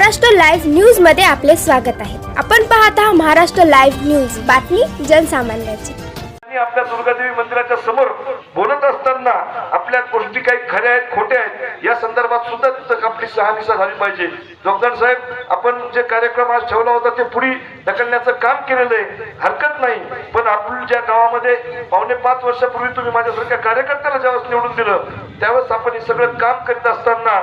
Maharashtra live न्यूजमध्ये आपले स्वागत आहे. आपण पाहत आहात महाराष्ट्र लाईव्ह न्यूज. बातमी जनसामान्याची. आपल्या दुर्गादेवी मंदिराच्या समोर बोलत असताना आपल्या गोष्टी काही खऱ्या आहेत खोट्या आहेत या संदर्भात सुद्धा आपली शहानिशा झाली पाहिजे. जोगदार साहेब आपण जे कार्यक्रम आज ठेवला होता ते पुढे ढकलण्याचं काम केलेलं आहे. हरकत नाही. पण आपण ज्या गावामध्ये पावणे पाच वर्षापूर्वी तुम्ही माझ्यासारख्या कार्यकर्त्याला ज्यावेळेस निवडून दिलं त्यावेळेस आपण हे सगळं काम करीत असताना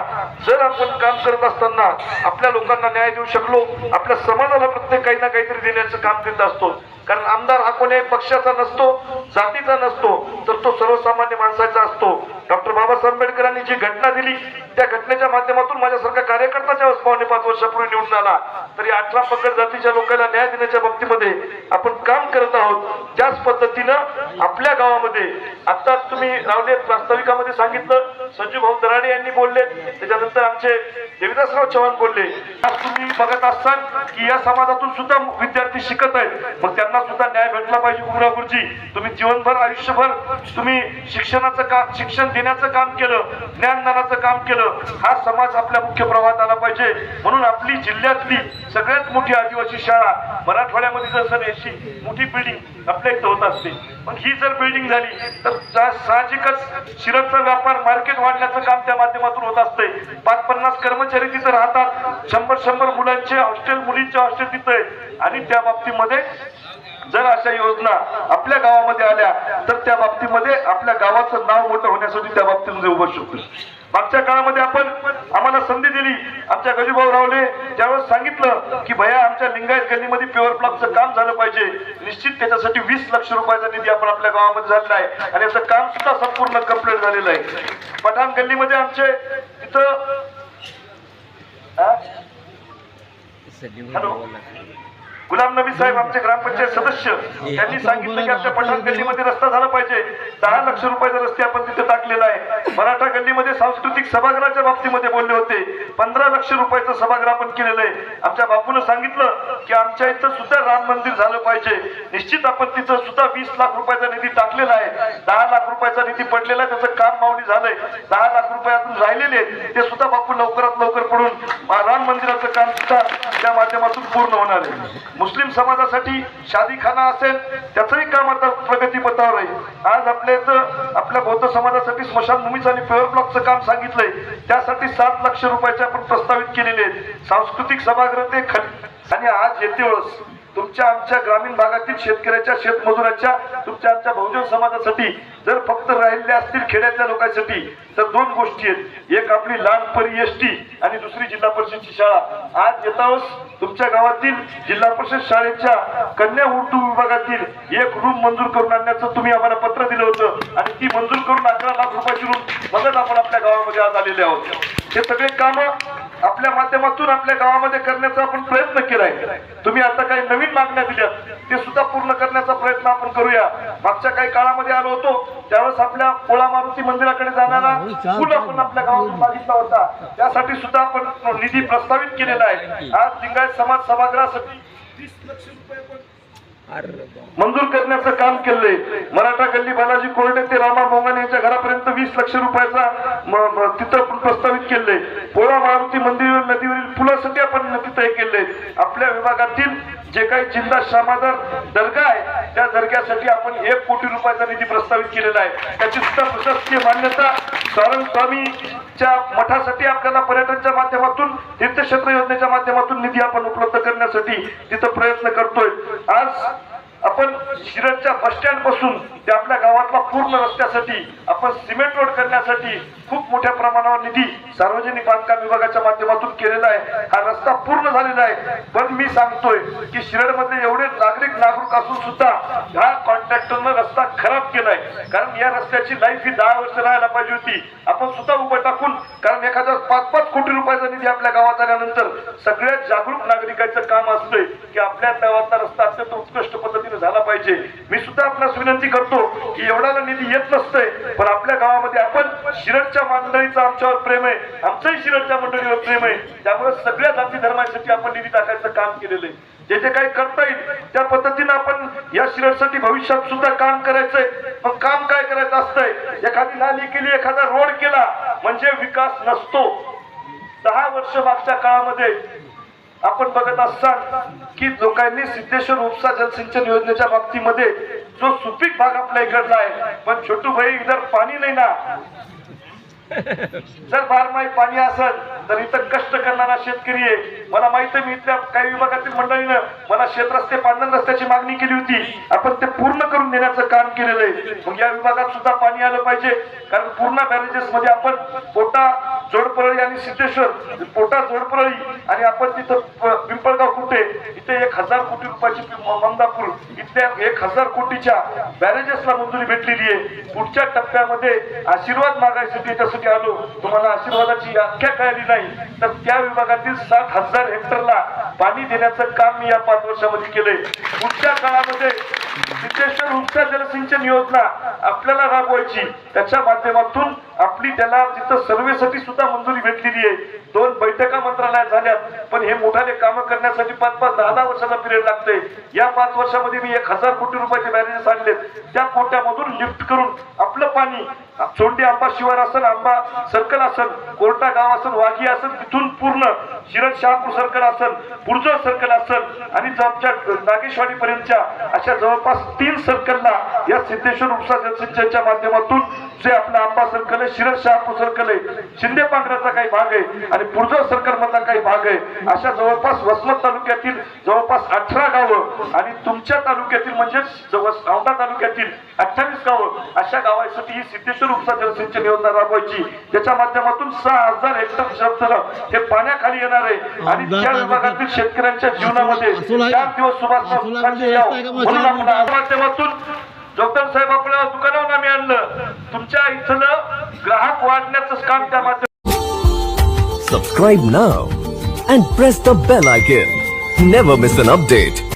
जर आपण काम करत असताना आपल्या लोकांना न्याय देऊ शकलो आपल्या समाजाला प्रत्येक काही ना काहीतरी देण्याचं काम करीत असतो. कारण आमदार हा कोणी पक्षाचा नसतो जातीचा नसतो तर तो सर्वसामान्य माणसाचा असतो. डॉक्टर बाबासाहेब आंबेडकरांनी जी घटना दिली त्या घटनेच्या माध्यमातून माझ्यासारखा कार्यकर्ता ज्यावेळेस पावणे पाच वर्षापूर्वी निवडून आला. तरी अठरा पंगड जातीच्या लोकांना न्याय देण्याच्या बाबतीमध्ये आपण काम करत आहोत. त्याच पद्धतीनं आपल्या गावामध्ये आता तुम्ही रावले प्रास्ताविकामध्ये सांगितलं संजू भाऊ दराडे यांनी बोलले त्याच्यानंतर आमचे देविदासराव चव्हाण बोलले. तुम्ही बघत असाल की या समाजातून सुद्धा विद्यार्थी शिकत आहेत. मग त्यांना सुद्धा न्याय भेटला पाहिजे गुरुरा गुरुजी तुम्ही जीवनभर आयुष्यभर तुम्ही शिक्षणाचं काम शिक्षण देण्याचं काम केलं ज्ञानदानाचं काम केलं हा समाज आपल्या मुख्य प्रवाहात आला पाहिजे. म्हणून आपली जिल्ह्यातली सगळ्यात मोठी आदिवासी शाळा मराठवाड्यामध्ये जर सर अशी मोठी बिल्डिंग आपल्या इथं होत असते पण ही जर बिल्डिंग झाली तर साहजिकच शिरतचा व्यापार मार्केट वाढण्याचं काम त्या माध्यमातून होत असते. पाच पन्नास कर्मचारी तिथं राहतात शंभर शंभर मुलांचे हॉस्टेल मुलींचे हॉस्टेल तिथं आहे आणि त्या बाबतीमध्ये जर अशा योजना आपल्या गावामध्ये आल्या तर त्या बाबतीमध्ये आपल्या गावाचं नाव मोठं होण्यासाठी त्या बाबतीमध्ये उभं शकतो. मागच्या काळामध्ये आपण आम्हाला संधी दिली. आमच्या गजूभाऊ रावले ज्यावेळेस सांगितलं की भया आमच्या लिंगायत गल्लीमध्ये प्युअर ब्लॉकचं काम झालं पाहिजे. निश्चित त्याच्यासाठी वीस लक्ष रुपयाचा निधी आपण आपल्या गावामध्ये झालेला आहे. आणि याचं काम सुद्धा संपूर्ण कंप्लीट झालेलं आहे. पठाण गल्लीमध्ये आमचे तिथं? हॅलो? गुलाम नबी साहेब आमचे ग्रामपंचायत सदस्य त्यांनी सांगितलं की आमच्या पठाण गल्लीमध्ये रस्ता झाला पाहिजे. दहा लक्ष रुपयाचा रस्ते आपण तिथे आहे. मराठा गल्लीमध्ये सांस्कृतिक सभागृहाच्या बाबतीमध्ये बोलले होते. पंधरा लक्ष रुपयाचं सभागृह आपण केलेलं आहे. आमच्या बापून सांगितलं की आमच्या इथं सुद्धा राम मंदिर झालं पाहिजे. निश्चित आपण तिथं सुद्धा वीस लाख रुपयाचा निधी टाकलेला आहे. दहा लाख रुपयाचा निधी पडलेला आहे. त्याचं काम मावणी झालंय. दहा लाख रुपये अजून राहिलेले ते सुद्धा बापू लवकरात लवकर पडून राम मंदिराचं काम सुद्धा त्या माध्यमातून पूर्ण होणार आहे. मुस्लिम समाजासाठी शादीखाना असेल त्याचंही काम आता प्रगतीपथावर आहे. आज आपल्या इथं आपल्या बौद्ध समाजासाठी स्मशानभूमीचं आणि प्युअर ब्लॉकचं काम सांगितलंय. त्यासाठी सात लक्ष रुपयाचे आपण प्रस्तावित केलेले आहेत. सांस्कृतिक सभागृह ते खल आणि आज येते वेळेस तुमच्या आमच्या ग्रामीण भागातील शेतकऱ्याच्या शेतमजुराच्या तुमच्या आमच्या बहुजन समाजासाठी जर फक्त राहिलेले असतील खेड्यातल्या लोकांसाठी तर दोन गोष्टी आहेत. एक आपली लहानपरी एस टी आणि दुसरी जिल्हा परिषदची शाळा. आज येतावस तुमच्या गावातील जिल्हा परिषद शाळेच्या कन्या उर्दू विभागातील एक रूम मंजूर करून आणण्याचं तुम्ही आम्हाला पत्र दिलं होतं. आणि ती मंजूर करून अकरा लाख रुपयाची रूम मदत आपण आपल्या गावामध्ये आज आलेले आहोत. हे सगळे कामं आपल्या माध्यमातून आपल्या गावामध्ये करण्याचा आपण प्रयत्न केलाय. तुम्ही आता काही नवीन मागण्या दिल्यात ते सुद्धा पूर्ण करण्याचा प्रयत्न आपण करूया. मागच्या काही काळामध्ये आलो होतो त्यावेळेस आपल्या पोळा मारुती मंदिराकडे जाणारा पूल आपण आपल्या गावातून मागितला होता. त्यासाठी सुद्धा आपण निधी प्रस्तावित केलेला आहे. आज लिंगायत समाज सभागृहासाठी वीस लक्ष रुपये मंजूर करण्याचं काम केलंय. मराठा गल्ली बालाजी कोरडे ते रामा मोंगाने यांच्या घरापर्यंत वीस लक्ष रुपयाचा तिथं प्रस्तावित केलंय. पोळा मारुती मंदिर नदीवरील पुलासाठी आपण तिथं हे केलंय. आपल्या विभागातील जे काही जिल्हा श्रमादार दर्गा आहे त्या दर्ग्यासाठी आपण एक कोटी रुपयाचा निधी प्रस्तावित केलेला आहे. त्याची सुद्धा प्रशासकीय मान्यता सारंग स्वामीच्या मठासाठी आपल्याला पर्यटनच्या माध्यमातून तीर्थक्षेत्र योजनेच्या माध्यमातून निधी आपण उपलब्ध करण्यासाठी तिथं प्रयत्न करतोय. आज आपण शिरडच्या बस स्टँडपासून ते आपल्या गावातला पूर्ण रस्त्यासाठी आपण सिमेंट रोड करण्यासाठी खूप मोठ्या प्रमाणावर निधी सार्वजनिक बांधकाम विभागाच्या माध्यमातून केलेला आहे. हा रस्ता पूर्ण झालेला आहे. पण मी सांगतोय की शिरडमध्ये एवढे नागरिक नागरिक असून सुद्धा ह्या कॉन्ट्रॅक्टरनं रस्ता खराब केलाय. कारण या रस्त्याची लाईफ ही दहा वर्ष राहायला पाहिजे होती. आपण सुद्धा उभं टाकून कारण एखादा पाच पाच कोटी रुपयाचा निधी आपल्या गावात आल्यानंतर सगळ्यात जागरूक नागरिकांचं काम असतंय की आपल्या गावातला रस्ता अत्यंत उत्कृष्ट पद्धतीने झाला पाहिजे. मी सुद्धा आपणास विनंती करतो की एवढा निधी येत नसतोय पण आपल्या गावामध्ये आपण शिरडच्या मंडळीचं आमच्यावर प्रेम आहे. आमचंही शिरडच्या मंडळीवर प्रेम आहे. त्यामुळे सगळ्या जाती धर्मासाठी आपण निधी टाकायचं काम केलेलं आहे. जे जे काही करता येईल त्या पद्धतीनं आपण या शिरडसाठी भविष्यात सुद्धा काम करायचंय. मग काम काय करायचं असतंय? एखादी नाली केली एखादा रोड केला म्हणजे विकास नसतो. दहा वर्ष मागच्या काळामध्ये आपण बघत असतात की लोकांनी सिद्धेश्वर उपसा जलसिंचन योजनेच्या बाबतीमध्ये जो सुपीक भाग आपल्या इकडला आहे पण छोटू भाई जर पाणी नाही ना. जर बारमाही पाणी असेल तर इथं कष्ट करणारा शेतकरी आहे. मला माहीत आहे मी इथल्या काही विभागातील मंडळीनं मला शेत रस्ते पांढरण रस्त्याची मागणी केली होती. आपण ते पूर्ण करून देण्याचं काम केलेलं आहे. मग या विभागात सुद्धा पाणी आलं पाहिजे. कारण पूर्ण बॅरेजेस मध्ये आपण पोटा जोडपरळी आणि सिद्धेश्वर पोटा जोडपरळी आणि आपण तिथं पिंपळगाव कुठे इथे एक हजार कोटी रुपयाची ममदापूर इथल्या एक हजार कोटीच्या बॅरेजेसला मंजुरी भेटलेली आहे. पुढच्या टप्प्यामध्ये आशीर्वाद मागायसाठी त्यासाठी आलो. तुम्हाला आशीर्वादाची व्याख्या कळली नाही. तर त्या विभागातील सात हजार हेक्टरला पाणी देण्याचं काम मी या पाच वर्षामध्ये केले पुढच्या काळामध्ये सिद्धेश्वर उपसा जलसिंचन योजना आपल्याला राबवायची. त्याच्या माध्यमातून आपली त्याला तिथं सर्वेसाठी सुद्धा मंजुरी भेटलेली आहे. दोन बैठका मंत्रालयात झाल्यात. पण हे मोठाले कामं करण्यासाठी पाच पाच दहा दहा वर्षाचा पिरियड लागतोय. या पाच वर्षामध्ये मी एक हजार कोटी रुपयाचे बॅरेजेस आणलेत. त्या कोट्यामधून लिफ्ट करून आपलं पाणी चोंडी आंबा शिवार असेल आंबा सर्कल असेल कोर्टा गाव असेल वाघी असेल तिथून पूर्ण शिरड शहापूर सर्कल असेल पुरजोळ सर्कल असेल आणि जवळच्या नागेशवाडी पर्यंतच्या अशा जवळपास तीन सर्कलला या सिद्धेश्वर उपसा जलसिंचनच्या माध्यमातून जे आपला आंबा सर्कल आहे शिरड शहापूर सर्कल आहे शिंदे पांघराचा काही भाग आहे आणि पुरजोळ सर्कल मधला काही भाग आहे अशा जवळपास वसमत तालुक्यातील जवळपास अठरा गावं आणि तुमच्या तालुक्यातील म्हणजे औंढा तालुक्यातील अठ्ठावीस गावं अशा गावांसाठी ही सिद्धेश्वर उपसा जलसिंचन योजना राबवायची. त्याच्या माध्यमातून सहा हजार हेक्टर क्षेत्र हे पाण्याखाली येणार आहे आणि त्या विभागातील शेतकऱ्यांच्या जीवनामध्ये चार दिवस सुभाष म्हणून माध्यमातून डॉक्टर साहेब आपल्या दुकानावर आम्ही आणलं. तुमच्या इथलं ग्राहक वाढण्याचं काम त्या माध्यम सबस्क्राईब ना and press the bell icon never miss an update